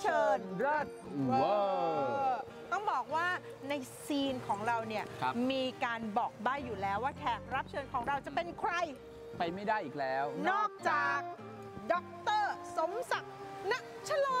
เชิญเลิศเวอร์ต้องบอกว่าในซีนของเราเนี่ยครับมีการบอกใบ้อยู่แล้วว่าแขกรับเชิญของเราจะเป็นใคร ไปไม่ได้อีกแล้ว นอกจากดอกเตอรสมศักดิ์ณชลา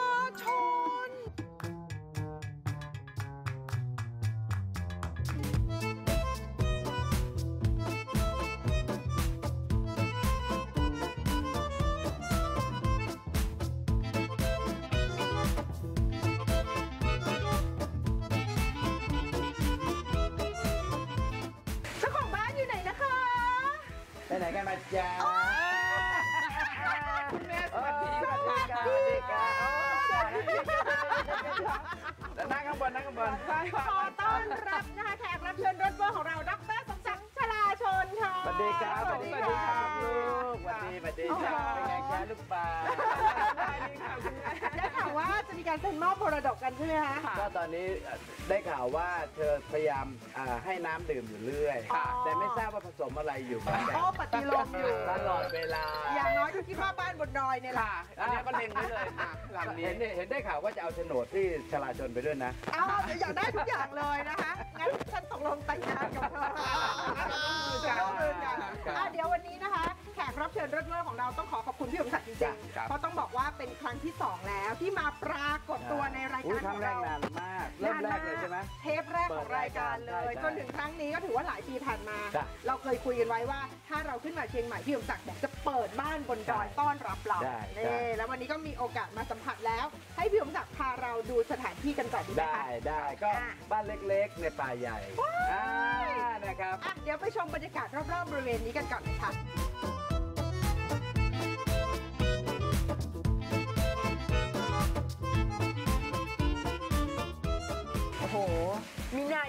ไปไหนกันมาจ๊ะคุณแม่สวัสดีสวัสดีค่ะสวัสดีค่ะแล้วนั่งข้างบนนั่งข้างบนขอต้อนรับนะคะแขกรับเชิญรถเบอร์ของเราดอกเตอรสมศักดิ์ชลาชนค่ะสวัสดีครับสวัสดีค่ะลูกสวัสดีสวัสดีจ้าเป็นไงจ๊ะลูกปลาได้ข่าว ว่าจะมีการเซ็นมอบมรดกกันใช่ไหมคะก็ตอนนี้ได้ข่าวว่าเธอพยายามอ่าให้น้ำดื่มอยู่เรื่อย ค่ะ แต่ไม่ทราบว่าผสมอะไรอยู่บ้างโอ้ปฏิโลมอยู่ ตลอดเวลาอย่างน้อยก็คิดว่าบ้านบนดอยเนี่ยแหละค่ะอันนี้ก็เล็งไว้เลยค่ะหลังนี้เห็นเห็นได้ข่าวว่าจะเอาโฉนดที่ชลาชนไปด้วยนะ เอาเดี๋ยวอยากได้ทุกอย่างเลยนะคะ งั้นฉันตกลงแต่งงานกับเธอร่วมมือกันอะเดี๋ยววันนี้นะคะแขก รับเชิญรถเบอร์ของเราต้องขอขอบคุณพี่สมศักดิ์จริงครับๆเพราะต้องบอกว่าเป็นครั้งที่ 2 แล้วที่มาปรากฏตัวในรายอุ๊การครั้ของงแรกเรานานมากเริ่มแรกเลยใช่ไหมเทปแรกของรายการเลยเปิดรายการจนถึงครั้งนี้ก็ถือว่าหลายปีผ่านมาจ้ะเราเคยคุยกันไว้ว่า ถ้าเราขึ้นมาเชียงใหม่พี่สมศักดิ์บอกจะเปิดบ้านบนดอยได้ต้อนรับเราได้นี่ได้แล้ววันนี้ก็มีโอกาสมาสัมผัสแล้ว ให้พี่สมศักดิ์พาเราดูสถานที่กันก่อนดีไหมได้คะได้ก็อะบ้านเล็กๆในป่าใหญ่อ่านะครับอะเดี๋ยวไปชมบรรยากาศรอบๆบริเวณนี้กันก่อนเลยค่ะ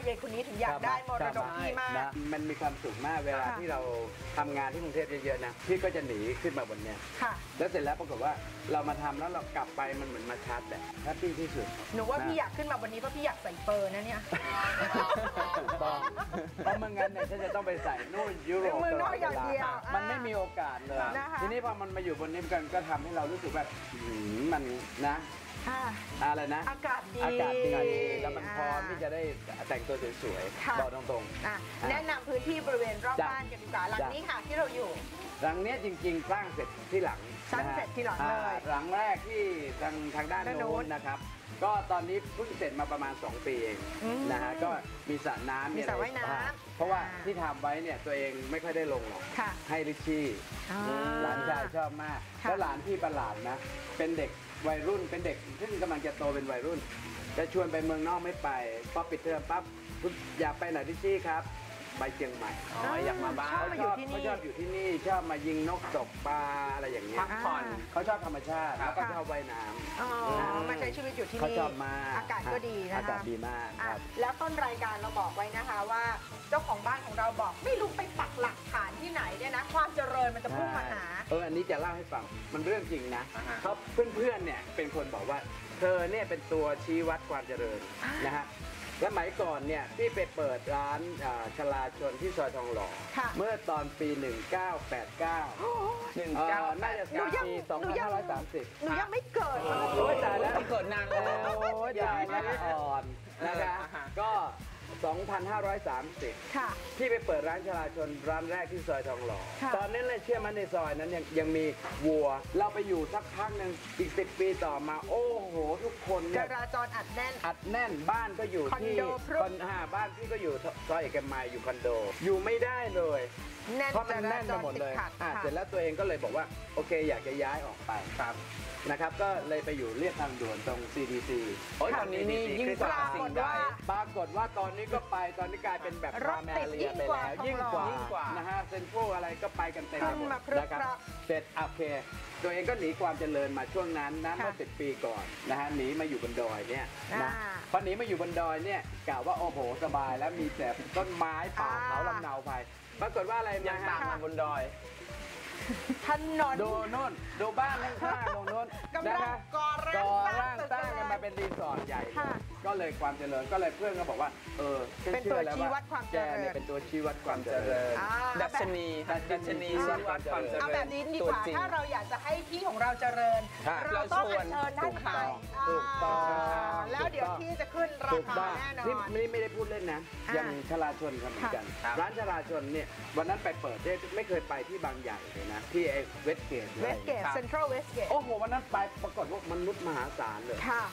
ยายคนนี้ถึงอยากได้มรดกที่มาก นะมันมีความสุขมากเวลาค่ะ ที่เราทำงานที่กรุงเทพเยอะๆนะพี่ก็จะหนีขึ้นมาบนเนี้ยค่ะ แล้วเสร็จแล้วปรากฏว่าเรามาทำแล้วเรากลับไปมันเหมือนมาชาร์จแบตแฮปปี้ที่สุดหนูว่าพี่อยากขึ้นมาวันนี้เพราะพี่อยากใส่เปอร์นะเนี่ย ถูกต้องเพราะไม่งั้นเนี่ยฉันจะต้องไปใส่นู่นยุโรปเมืองนอกตลอย่างเดียววลมันไม่มีโอกาสเลยนะคะ ทีนี้พอมันมาอยู่บนนี้กันก็ทำให้เรารู้สึกแบบหืมมันนะ ค่ะอะไรนะ อากาศดีอากาศดีแล้วมันพร้อมที่จะได้แต่งตัวสวยค่ะๆบอกตรงอะแนะนำพื้นที่บริเวณรอบจ้ะบ้านกันดีกว่าหลังจ้ะ นี้ค่ะที่เราอยู่ๆหลังเนี้ยจริงๆสร้างเสร็จที่หลังสร้างนะฮะเสร็จที่หลังเลยอ่าหลังแรกที่ทางทางด้านด้านโน้โน้นนนะครับ ก็ตอนนี้เพิ่งเสร็จมาประมาณ 2 ปีเองอืมนะฮะก็มีสระน้ำมีสระว่ายน้ำอ่เพราะว่าอ่าที่ทำไว้เนี่ยตัวเองไม่ค่อยได้ลงหรอกค่ะให้ลิชชี่อ่าหลานชายชอบมาก ค่ะ แล้วหลานพี่ประหลาดนะ เป็นเด็ก วัยรุ่นเป็นเด็กซึ่งกำลังจะโตเป็นวัยรุ่น จะชวนไปเมืองนอกไม่ไปพอปิดเทอมปั๊บอยากไปไหนลิชชี่ครับ ไปเชียงใหม่อ๋ออยากมาบ้านชอบมาอยู่ที่นี่ เขาชอบอยู่ที่นี่ชอบมายิงนกตกปลาอะไรอย่างเงี้ยพักผ่อน เขาชอบธรรมชาติครัแล้บวก็ชอบว่ายน้ำ อ๋อมาใช้ชีวิตอยู่ที่เขานี่ชอบมากอากาศก็ดีนะคะอากาศดีมากอะครับแล้วต้นรายการเราบอกไว้นะคะว่า เจ้าของบ้านของเราบอกไม่รู้ไปปักหลักฐานที่ไหนเนี่ยนะ ความเจริญมันจะพุ่งมาหา เอออันนี้จะเล่าให้ฟังมันเรื่องจริงนะอ่าฮะ เขาเพื่อนๆเนี่ยเป็นคนบอกว่าเธอเนี่ยเป็นตัวชี้วัดความเจริญอ่านนะฮะสมัยก่อนเนี่ยพี่ไปเปิดร้านอ่าชลาชนที่ซอยทองหล่อค่ะ เมื่อตอนปี 1989หนึ่งเอ่อเก้าน่าจะหนูยังปีหนูยัง2530 หนูยังไม่เกิดมาโอ้ยตายแล้ว เกิดนานแล้ว โอ้ยตายแล้วอ่อนนะคะอ่าฮะก็ 2,530 ค่ะ พี่ไปเปิดร้านชลาชนร้านแรกที่ซอยทองหล่อ ค่ะ ตอนนั้นเลยเชื่อมันในซอยนั้นยังยังมีวัว เราไปอยู่สักพักหนึ่งอีกสิปีต่อมา โอ้โห ทุกคนจเนี่ย ราจรอัดแน่น อัดแน่นบ้านก็อยู่คอนที่โดพรุ่ง คอนอ่าบ้านพี่ก็อยู่ซอยเอกมัยอยู่คอนโด อยู่ไม่ได้เลย แน่นเพราะมันจราแน่นจไปรหมดติดเลยขัดอะค่ะ เสร็จแล้วตัวเองก็เลยบอกว่าโอเคอยากจะย้ายออกไปครับนะครับ ก็เลยไปอยู่เรียบทางด่วนตรง CDC โอ้ยตอนนี้นี่ยิ่งกว่าปรากฏสิ่งใดว่าปรากฏว่าตอนนี้ก็ไปตอนนี้กลายเป็นแบบรถติดพาแมเรียิ่งไปกว่าแล้วทองยิ่งหล่อกว่ายิ่งกว่า นะฮะเซ็นทรัลอะไรก็ไปกันเต็มไปหมเพิ่งมาดพรึบนะครับพรับ เสร็จโอเค ตัวเองก็หนีความเจริญมาช่วงนั้นนะค่ะเมื่อสิบปีก่อนนะฮะหนีมาอยู่บนดอยเนี่ยนะอ่าพอหนีมาอยู่บนดอยเนี่ยกะว่าโอ้โหสบายแล้วมีแต่ต้นไม้ป่าอ่า เขาลำเนาไป ปรากฏว่าอะไรยัมางตามฮะมาบนดอยถนนดูนู่นดูบ้านข้างๆตรงนู้นกำลังนะคะก่อร่างก่อร่างสร้างสร้างกัน มาเป็นรีสอร์ทใหญ่เลยค่ะก็เลยความเจริญก็เลยเพื่อนก็บอกว่า เออฉัเป็นชื่ตัวอแล้ชี้วัดความเจแกริญเนี่ยเป็นตัวชี้วัดความเจเจริริญญอ่าดัชนีดัชนีชี้วัดความเจริญเอาแบบนี้ดีกว่า ตัวจริง ถ้าเราอยากจะให้ที่ของเราเจริญครับเราต้องเราชวนอัญเชิญท่านไปถูกต้องาแล้วเดี๋ยวที่จะขึ้นราถูกคาต้องแน่นอนี่นนี่ไม่ได้พูดเล่นนะอ่ายังชลาชนครับเหมือนกันครับร้านชลาชนเนี่ยวันนั้นไปเปิดเนี่ยไม่เคยไปที่บางใหญ่เลยนะ ที่ไอ้เวสเกตเวสเกตครับเซ็นทรัลเวสเกตโอ้โหวันนั้นไปปรากฏว่ามนุษย์มหาศาลเลย ค่ะ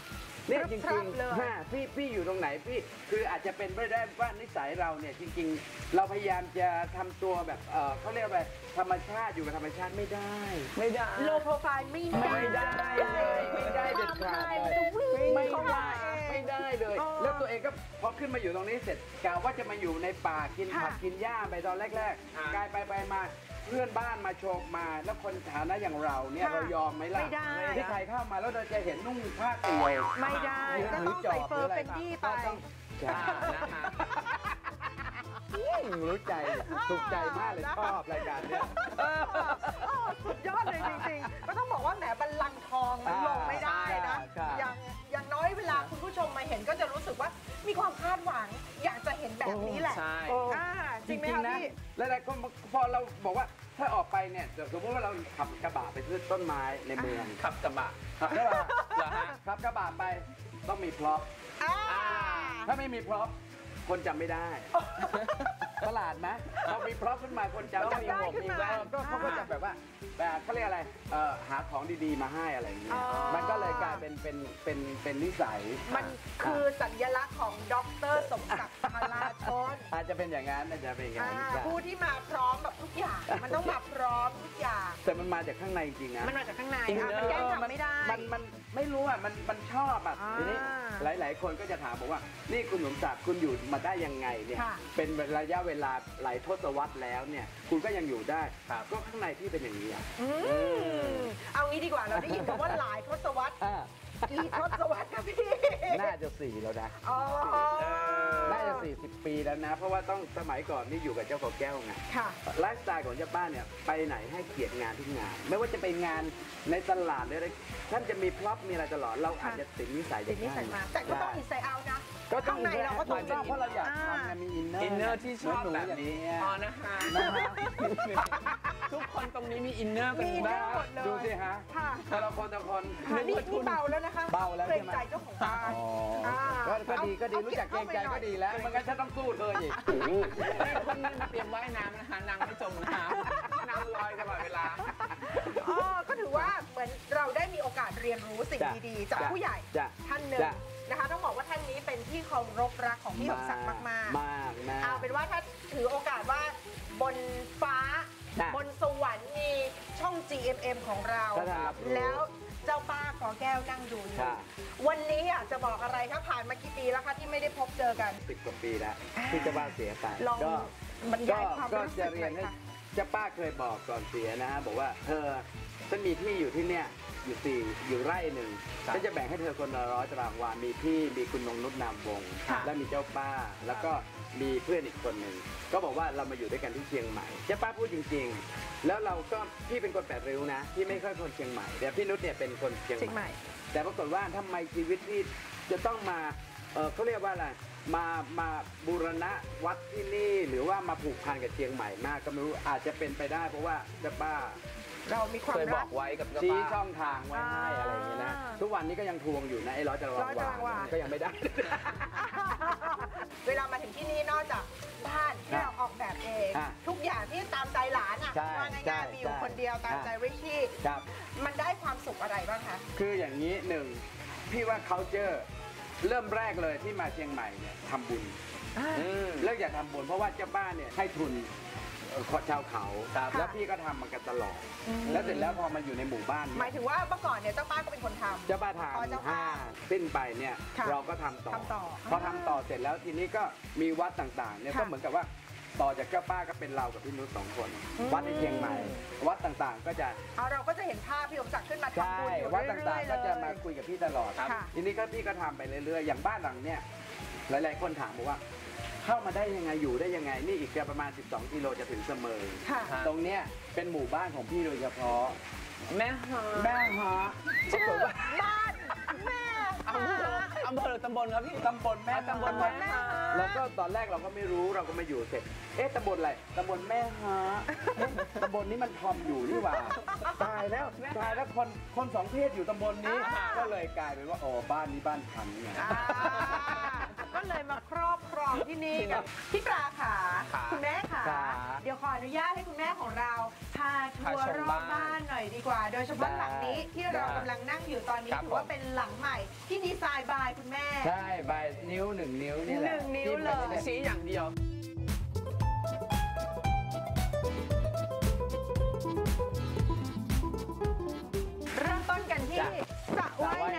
เนี่ยจพรึริบงๆเลยๆฮะพี่พี่อยู่ตรงไหนพี่คืออาจจะเป็นไปได้ว่านิสัยเราเนี่ยจริง ๆ เราพยายามจะทำตัวแบบเออเขาเรียกว่าธรรมชาติอยู่กับธรรมชาติไม่ได้ ไม่ได้ โลโปรไฟล์ไม่ได้ไม่ได้เลยไม่ได้เด็ดขาดควมเลหมยมันจะวิ่งไม่เข้าได้เองไม่ได้เลยอ๋อแล้วตัวเองก็พอขึ้นมาอยู่ตรงนี้เสร็จกะว่าจะมาอยู่ในป่ากินค่ะผักกินหญ้าไปตอนแรกอ่าๆกลายไปไปมา เพื่อนบ้านมาโชกมาแล้วคนฐานะอย่างเราเนี่ยค่ะเรายอมไหมล่ะไม่ได้ ที่ใครเข้ามาแล้วเราจะเห็นนุ่งผ้าเตียวไม่ได้ก็ต้องใส่เฟอร์เป็นดี้ไป ก็ต้องใช่อ่านะฮะรู้ใจถูกใจมากเลยชอบรายการเนี้ยเออเออสุดยอดเลยจริงๆ ก็ต้องบอกว่าแหมบัลลังก์ทองมันลงไม่ได้นะใช่ อย่างอย่างน้อยเวลาคุณผู้ชมมาเห็นก็จะรู้สึกว่ามีความคาดหวัง อยากจะเห็นแบบนี้แหละใช่โอ้อ่า จจริงไหมริงคะๆนะพี่ หลายๆคนพอเราบอกว่าถ้าออกไปเนี่ยสมมติว่าเราขับกระบะไปซื้อต้นไม้ในเมืองขับกระบะใช่ป่ะเหรอฮะขับกระบะไปต้องมีพร็อพอ่าอ่าถ้าไม่มีพร็อพคนจำไม่ได้ประหลาดไหมพอมีพร็อพขึ้นมาคนจำต้องมีหมวกมีแว่นก็เขาก็จะแบบว่าแบบเขาเรียกอะไรเอ่อหาของดีๆมาให้อะไรอย่างเงี้ยอ๋อมันก็เลยกลายเป็นเป็นเป็นเป็นนิสัย มันคือสัญลักษณ์ของด็อกเตอร์สมศักดิ์พลา ชนอาจจะเป็นอย่างนั้นอาจจะเป็นอย่างอ่านั้นใช่ผู้ที่มาพร้อมแบบทุกอย่าง มันต้องมาพร้อมทุกอย่าง แต่มันมาจากข้างในจริงๆนะ มันมาจากข้างในอินอะเนอร์มันแก้ทำไม่ได้ มันมันไม่รู้อะมันมันชอบอะอ่าทีนี้หลาย ๆ คนก็จะถามบอกว่า นี่คุณสมศักดิ์คุณอยู่มาได้ยังไงเนี่ยค่ะเป็นระยะเวลาหลายทศวรรษแล้วเนี่ย คุณก็ยังอยู่ได้ครับก็ข้างในที่เป็นอย่างนี้อะอืมเอางี้ดีกว่าเราได้ยินคำว่าหลายทศวรรษอ่า กี่ทศวรรษครับพี่ น่าจะสี่แล้วนะอ๋อ น่าจะสี่สิบปีแล้วนะ เพราะว่าต้องสมัยก่อนนี่อยู่กับเจ้าของแก้วไงค่ะ ไลฟ์สไตล์ของเจ้าป้าเนี่ยไปไหนให้เกียรติงานทุกงาน ไม่ว่าจะไปงานในตลาดหรืออะไรท่านจะมีพร็อพมีอะไรตลอดเราอาจจะติดนิสัยติดนิสัยมา แต่ก็ต้องอินไซเอานะ ก็ต้องข้างในเราก็ต้องชอบเพราะเราอยากทำไงมีอินเนอร์อินเนอร์ที่ชอบหนูแบๆบอย่างนี้นี้พอนะฮะนะฮะ ทุกคนตรงนี้มีอินเนอร์กันมีหมนะดหมดเลย ดูสิฮะค่ะแต่ละคนแต่ละคนค่ะนี่นี่เบาแล้วนะคะเบาแล้วเกรใช่งไหมใจเจ้าของบ้านอ๋ออ่าก็ก็ดีก็ดีเอารู้จักเกรงใจเอาไปหน่อยก็ดีแล้วไมันงั้นฉันต้องสู้เธออีกนี่คุณเตรียมว่ายน้ำนะคะนางไม่จมน้ำนางลอยตลอดเวลา อ๋อก็ถือว่าเหมือนเราได้มีโอกาสเรียนรู้สิ่งจ้ะดีๆ จากจ้ะผู้ใหญ่จ้ะท่านหนึ่งจ้ะ นะคะ ต้องบอกว่าท่านนี้เป็นที่เคารพรักของพี่สมศักดิ์มากๆ มากนะ เอาเป็นว่าถ้าถือโอกาสว่าบนฟ้า จ้ะบนสวรรค์มี ช่อง GMM ของเราก็ได้รับรู้แล้วเจ้าป้ากอแก้วนั่งดูอยู่ค่ะวันนี้อยากจะบอกอะไรคะผ่านมากี่ปีแล้วคะที่ไม่ได้พบเจอกัน สิบกว่าปีแล้วที่เจ้าป้าเสียไปลองก็บรรก็ยายความก็รู้สึจะกหเรียน่นอยให้ค่ะ เจ้าป้าเคยบอกก่อนเสียนะฮะบอกว่าเธอฉันมีที่อยู่ที่เนี่ยอยู่สี่อยู่ไร่หนึ่งครับฉันจะแบ่งให้เธอคนละร้อยตารางวามีพี่มีคุณนงนุชนามวงศ์ค่ะ และมีเจ้าป้า แล้วก็ มีเพื่อนอีกคนหนึ่งก็บอกว่าเรามาอยู่ด้วยกันที่เชียงใหม่เจ้าป้าพูดจริง ๆ แล้วเราก็พี่เป็นคนแปดริ้วนะพี่ไม่ค่อยคนเชียงใหม่แต่พี่นุชเนี่ยเป็นคนเชียงเชียงใหใหม่ ม่ แต่ปรากฏว่าทำไมชีวิตที่จะต้องมาเออเขาเรียกว่าอะไรมามาบูรณะวัดที่นี่ หรือว่ามาผูกพันกับเชียงใหม่มากก็ไม่รู้อาจจะเป็นไปได้ เพราะว่าเจ้าป้า เรามีความเคยบรัอกก ไว้กับเจ้าชี้ป้า ช่องทางไว้ให้อะไรอย่างเงี้ยนะ อ่าทุกวันนี้ก็ยังทวงอยู่นะไอ้ร้อยตารางร้อยตารางวาวา ก็ยังไม่ได้ เวลามาถึงที่นี่นอกจากบ้านที่เราออกแบบเอง อะทุกอย่างที่ตามใจหลานอะใช่ว่าใช่ง่ายๆมีอยู่ใช่คนเดียวตามใจอะริชชี่ครับ มันได้ความสุขอะไรบ้างคะ คืออย่างนี้หนึ่งพี่ว่า culture เริ่มแรกเลยที่มาเชียงใหม่เนี่ยทำบุญ อืมเลิกอยากทำบุญเพราะว่าเจ้าบ้านเนี่ยให้ทุน เอ่อชาวเขาครับแล้วพี่ก็ทำมากันตลอด แล้วเสร็จแล้วพอมาอยู่ในหมู่บ้านหเนี่มายยถึงว่าเมื่อก่อนเนี่ยเจ้าป้าก็เป็นคนทำ เจ้าบ้านอ๋อเจ้าทำบ้าห้านสิ้นไปเนี่ยค่ะเราก็ทำต่อทำต่อพอทำต่อเสร็จแล้วทีนี้ก็มีวัดต่างๆเนี่ยค่ะก็เหมือนกับว่าต่อจากเจ้าป้าก็เป็นเรากับพี่นุชสองคน อืม วัดในเชียงใหม่ วัดต่างๆก็จะ เอาเราก็จะเห็นภาพพี่สมศักดิ์ขึ้นมาใช่ทำบุญอยู่วัดเรื่ต่าองยๆๆเลก็จะยมาคุยกับพี่ตลอดค่ะทีนี้ก็พี่ก็ทำไปเรื่อยๆ อย่างบ้านหลังเนี่ยหลาย ๆ คนถามบอกว่า เข้ามาได้ยังไงอยู่ได้ยังไง นี่อีกแค่ประมาณ 12กิโลจะถึงเสมอค่ะ ตรงเนี้ยเป็นหมู่บ้านของพี่โดยเฉพาะแม่ฮะแม่ฮะชื่อบ้านแม่อำเภออำเภอหรือตำบลครับพี่ ตำบลแม่ตำบลฮะแม่ ฮะ แล้วก็ตอนแรกเราก็ไม่รู้เราก็มาอยู่เสร็จ เอ๊ะตำบลอะไรตำบลแม่ฮะเอ๊ะตำบลนี้มันทอมอยู่นี่หว่าตายแล้วตายแล้วคนคนสองเพศอยู่ตำบลนี้ ก็เลยกลายเป็นว่าโอ้บ้านนี้บ้านพันเนี่ย อ่าก็เลยมาครอบครองที่นี่กับพี่ปลาขาขาคุณแม่ขาขาเดี๋ยวขออนุญาตให้คุณแม่ของเราพา ทัวร์พาชมรอบบ้านบ้านหน่อยดีกว่า โดยเฉพาะได้หลังนี้ที่เรากำลังนั่งอยู่ตอนนี้ครับถือว่าเป็นหลังใหม่ ที่ดีไซน์บายคุณแม่ ใช่ใบนิ้วหนึ่งนิ้วนี่แหละหนึ่งนิ้วเลยที่มันชี้อย่างเดียว เริ่มต้นกันที่จ้ะสระสระว่าย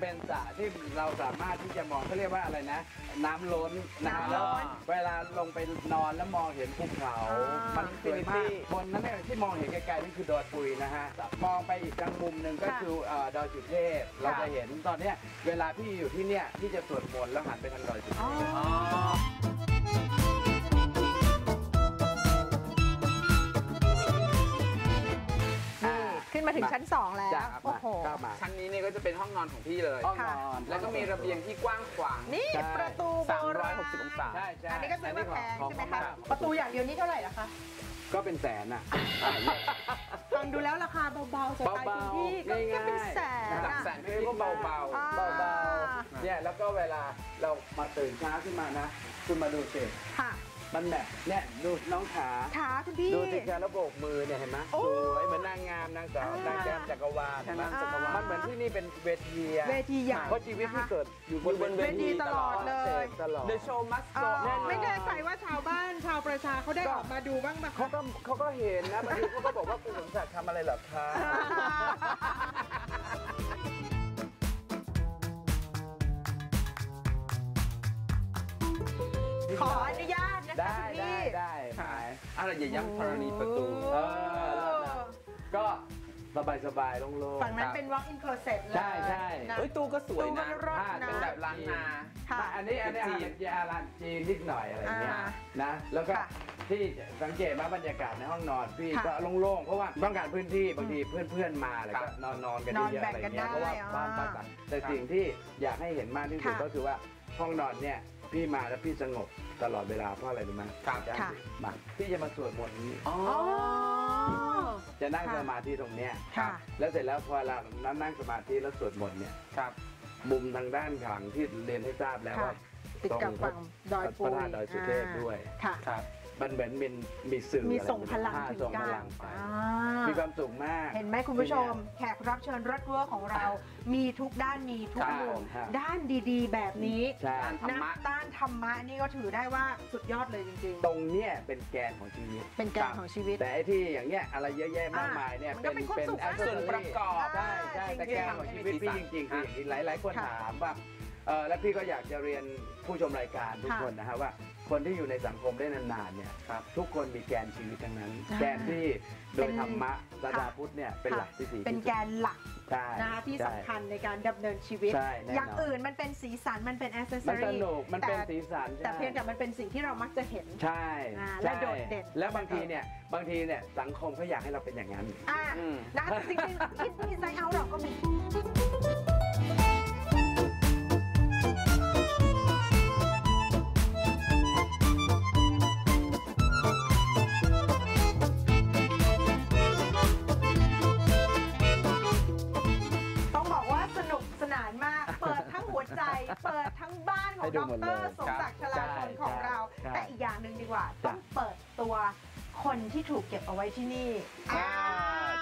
เป็นสระที่เราสามารถที่จะมองเขาเรียกว่าอะไรนะ น้ำล้นนะน้ำล้แล้วนเวลาลงไปนอนแล้วมองเห็นภูเขา อ่ามัมันสวยมากบนนั้นเนี่ยที่มองเห็นไกลๆนี่คือดอยปุยนะฮะมองไปอีกทางมุมหนึ่งก็ค่ะคือเอ่อดอยสุเทพเราจะเห็นตอนเนี้ยเวลาพี่อยู่ที่เนี่ยพี่จะสวดมนต์แล้วหันไปทางดอยสุเทอ๋อพอ๋อ มาถึงชั้น 2 แล้วจ้ะโอ้โหเข้ามาชั้นนี้เนี่ยก็จะเป็นห้องนอนของพี่เลย ห้องนอนแล้วก็มีระเบียงที่กว้างขวาง นี่ใช่ประตูโบราณ360 องศา ใช่ใช่ อันนี้ก็ซื้อมาแพงของใช่ไหมของคะของประตูอย่างเดียวนี่เท่าไหร่ล่ะคะก็เป็นแสนอะ ฟังดูแล้วราคาเบาๆสไตล์คุณพี่ก็เบาๆแค่เป็นง่ายๆแสนหลักอะ แสนพี่ก็เบาอ่า เบาๆ เนี่ยแล้วก็เวลาเรามาตื่นเช้าขึ้นมานะ คุณมาดูสิค่ะ มันแบบเนี่ยดูน้องขาขาคุณพี่ ดูสิการระโบกมือเนี่ยเห็นไหมโอ้สวยเหมือนนางงามนางสาวอ่านนางแก้มจักรวาลนางงามจักรวาลมันเหมือนที่นี่เป็นเวทีอะเวทีใหญ่เพราะชีวิตที่นะคะเกิดอยู่บนอยู่บนเวเวทีทีตลอดเลยตลอด The show must เอ่ go อ on ไม่แน่ใจว่าชาวบ้านชาวประชาเขาได้ออกมาดูบ้างไหมเขาก็เขาก็เห็นนะบางทีเขาก็บอกว่าคุณสมศักดิ์ทำอะไรเหรอคะขออนุญาต นะคะได้คุณได้พี่ ได้หมายอะไรอย่าย้ำธรณีประตูเออก็สบายสบายๆโล่งๆฝั่งนั้นครับเป็น walk in closet เลยใช่ใช่นะ เฮ้ยตู้ก็สวยตู้ก็นะรอดผ้านะเป็นแบบล้านนา ค่ะมาอันนี้อันนี้อาจีหารนยาลานจีนนิดหน่อยอะไรเงี้ยอ่านะ แล้วก็ค่ะที่สังเกตว่าบรรยากาศในห้องนอนพี่ค่ะก็โล่งๆ เพราะว่าต้องการพื้นที่บางทีเพื่อนๆมาอะไรครัก็บ นอนนอนกันนอนเยอะๆแบ่อะงไรกันเงี้ยเพราะว่าได้บ้านอ่าบ้านต่างแต่สิ่งที่อยากให้เห็นมากที่สุดค่ะก็คือว่าห้องนอนเนี่ย พี่มาแล้วพี่สงบตลอดเวลาเพราะอะไรรู้ไหมครับจะค่ะ มาพี่จะมาสวดมนต์นี้ อ๋อ อ๋อ จะนั่งค่ะสมาธิตรงเนี้ยค่ะ แล้วเสร็จแล้วพอเรานั่งสมาธิแล้วสวดมนต์เนี่ยครับ มุมทางด้านขังที่เรียนให้ทราบแล้วค่ะ ว่าติดกับฝั่งดอยปุพยระธาตุดอยสุเทพด้วย ค่ะ ครับ มันเหมือนมีมีสื่อมีอะไรส่งพลังอ่าถึงส่งกัพนลังไปอ่ามีความสุขมาก เห็นไหมคุณผู้ชม แขกรับเชิญรถเวอร์ของเรา มีทุกด้านมีทุกครับมุมครับด้านดีๆ แบบนี้ใช่ด้านธรรมะด้านธรรมะนี่ก็ถือได้ว่าสุดยอดเลยจริงตรงเนี้ยเป็นแกนของชีวิตๆเป็นแกนของชีวิต แต่ไอ้ที่อย่างเงี้ยอะไรเยอะแยะมากมายเนี่ยมันก็เป็นความสุขนะ accessory ส่วนประกอบใช่ใช่แต่แกนของชีวิตพี่จริงๆคืออย่างนี้หลายๆคนค่ะถามว่า เออแล้วพี่ก็อยากจะเรียนผู้ชมรายการทุกค่ะคนนะฮะว่า คนที่อยู่ในสังคมได้นานๆเนี่ยครับทุกคนมีแกนชีวิตทั้งนั้นอ่าแกนที่โดยเป็นธรรมะศาสนาค่ะพุทธเนี่ยเป็นหลักที่ดีเป็นที่สุดแกนหลักใช่นะคะที่ใช่สำคัญในการดำเนินชีวิตใช่แน่นอนอย่างอื่นมันเป็นสีสันมันเป็นอ c เซสซมันอสรี่นุกมันเป็นสีสันแต่ใช่เพียงแต่มันเป็นสิ่งที่เรามักจะเห็นใช่อ่าใช่และโดดเด่นแล้วบางทีเนี่ยบางทีเนี่ยสังคมเขาอยากให้เราเป็นอย่างนั้นอ่าอืมนะคะจริงๆคิดดีไซน์เอาเราก็มี เปิดทั้งบ้านขอให้งดูดหมดรเลยสมศักดิ์ชลาชนใช่ของเรา ใช่แต่อีกอย่างหนึ่งดีกว่า จ้ะ ต้องเปิดตัวคนที่ถูกเก็บเอาไว้ที่นี่อ่า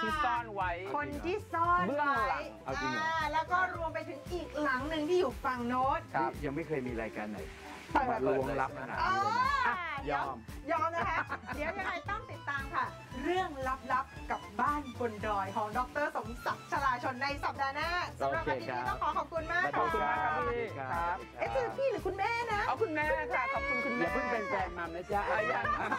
ที่ซ่อนไว้ คนที่ซ่อนเบื้องไว้หลังเอาจริงเหรอาแล้วก็รวมไปถึงอีกหลังหนึ่งที่อยู่ฝั่งโน้ต ครับ ยังไม่เคยมีรายการไหนเปิด มาลวงลับขนาดอ่านี้เลยนะ อะยเดี๋ยวอม ยอมนะคะ เดี๋ยวยังไงต้องติดตามค่ะ เรื่องลับๆกับบ้านบนดอยของดรสมศักดิ์ชลาชนในสัปดาห์หน้าสำหรับวันนี้ต้องขอขอบคุณมากขอบคุณมากครับะพี่ครับเอ๊ะคือพี่หรือคุณแม่นะเอาคุณแม่ค่ะขอบคุณคุณอแม่ย่าเพิ่งเป็นแฟนมัมนะจ๊ะอะยังยัง